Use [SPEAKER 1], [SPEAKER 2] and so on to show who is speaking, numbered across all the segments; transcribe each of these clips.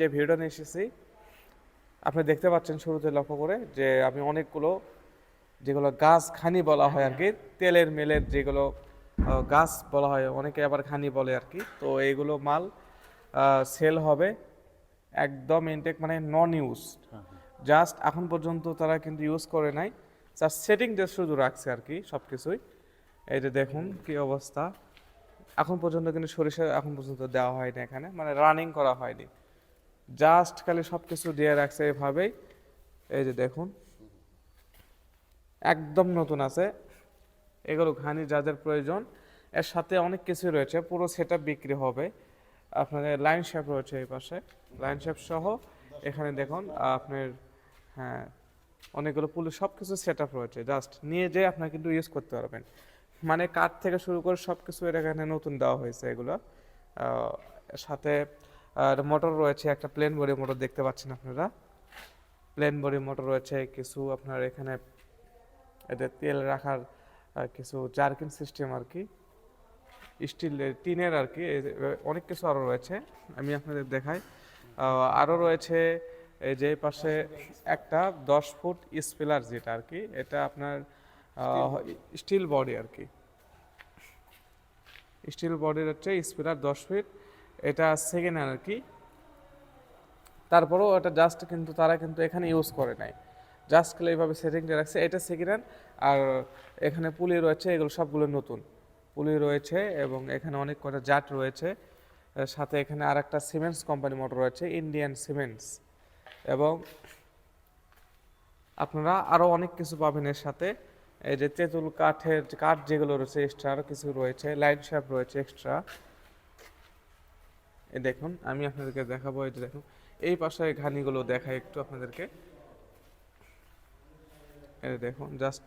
[SPEAKER 1] যে ভিডিওটা নিয়ে এসেছি, আপনি দেখতে পাচ্ছেন শুরুতে লক্ষ্য করে যে আমি অনেকগুলো যেগুলো গাছ খানি বলা হয় আর কি, তেলের মেলের যেগুলো গাছ বলা হয়, অনেকে আবার খানি বলে আর কি। তো এইগুলো মাল সেল হবে একদম ইনটেক মানে নন ইউজ জাস্ট এখন পর্যন্ত তারা কিন্তু ইউজ করে নাই। সেটিং জাস্ট শুধু রাখছে আর কি সব কিছুই এই যে দেখুন কি অবস্থা। এখন পর্যন্ত কিন্তু সরিষা এখন পর্যন্ত দেওয়া হয়নি এখানে মানে রানিং করা হয়নি। জাস্ট খালি সব কিছু দিয়ে রাখছে এভাবেই। এই যে দেখুন। একদম নতুন আছে। এগুলো ঘানি যাদের প্রয়োজন এর সাথে অনেক কিছু রয়েছে। পুরো সেট বিক্রি হবে। আপনাদের লাইন শেপ রয়েছে এই পাশে। লাইন শেপ সহ এখানে দেখুন আপনার হ্যাঁ অনেকগুলো পুলিশ সব কিছু সেট আপ রয়েছে। জাস্ট নিয়ে যেয়ে আপনার কিন্তু ইউজ করতে পারবেন। মানে কাঠ থেকে শুরু করে সব কিছু এর এখানে নতুন দেওয়া হয়েছে এগুলো। আহ, সাথে মোটর রয়েছে, একটা প্লেন বডি মোটর দেখতে পাচ্ছেন আপনারা। প্লেন বডি মোটর রয়েছে, কিছু আপনার এখানে এদের তেল রাখার কিছু জার্কিন সিস্টেম আর কি। স্টিল টিনের আর কি অনেক কিছু আরও রয়েছে, আমি আপনাদের দেখাই। আরও রয়েছে, এই যে পাশে একটা দশ ফুট স্পিলার যেটা আর কি, এটা আপনার স্টিল বডি আর কি। স্টিল বডির হচ্ছে স্পিলার দশ ফিট এটা সেকেন্ড হ্যান্ড আর কি তারপরেও এটা জাস্ট কিন্তু তারা কিন্তু এখানে ইউজ করে নাই। জাস্ট খালি এইভাবে সেটিংটা রাখছে। এটা সেকেন্ড হ্যান্ড আর এখানে পুলি রয়েছে, এগুলো সবগুলো নতুন। পুলি রয়েছে এবং এখানে অনেক কটা জাট রয়েছে। সাথে এখানে আর একটা সিমেন্টস কোম্পানি মোটর রয়েছে ইন্ডিয়ান সিমেন্টস এবং আপনারা আরও অনেক কিছু পাবেন এর সাথে। এই যে তেঁতুল কাঠের কাঠ যেগুলো রয়েছে এক্সট্রা আরও কিছু রয়েছে। লাইট শ্যাপ রয়েছে এক্সট্রা এই দেখুন, আমি আপনাদেরকে দেখাবো যে দেখুন, এই পাশে ঘানিগুলো দেখাই একটু আপনাদেরকে। এই দেখুন জাস্ট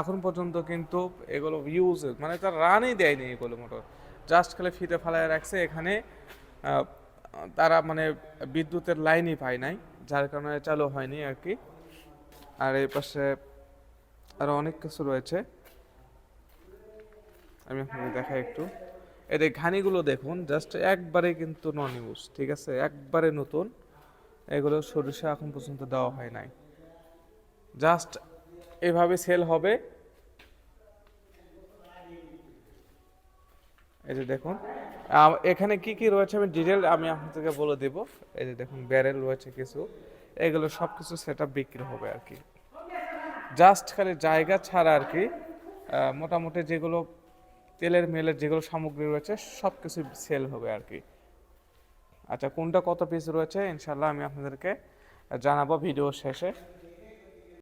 [SPEAKER 1] এখন পর্যন্ত কিন্তু এগুলো ইউজ মানে তার রানই দেয়নি এগুলো মোটর জাস্ট খালি ফিতে ফালায় রাখছে, এখানে তারা মানে বিদ্যুতের লাইনই পায় নাই, যার কারণে চালু হয়নি আর কি। আর এই পাশে আরও অনেক কিছু রয়েছে। আমি আপনাকে দেখাই একটু। যে ঘানিগুলো দেখুন জাস্ট একবারে কিন্তু নন ইউজ ঠিক আছে? একবারে নতুন। এগুলো সরিষা এখন পর্যন্ত দেওয়া হয় নাই। জাস্ট এভাবে সেল হবে। এই যে দেখুন এখানে কি কি রয়েছে আমি ডিটেল আমি আপনাদেরকে বলে দেব। এই যে দেখুন ব্যারেল রয়েছে কিছু। এগুলো সব কিছু সেট বিক্রি হবে আর কি। জাস্ট খালি জায়গা ছাড়া আর কি মোটামুটি যেগুলো তেলের, মেলের যেগুলো সামগ্রী রয়েছে সব কিছু সেল হবে আর কি আচ্ছা কোনটা কত পিস রয়েছে? ইনশাল্লাহ আমি আপনাদেরকে জানাব ভিডিও শেষে।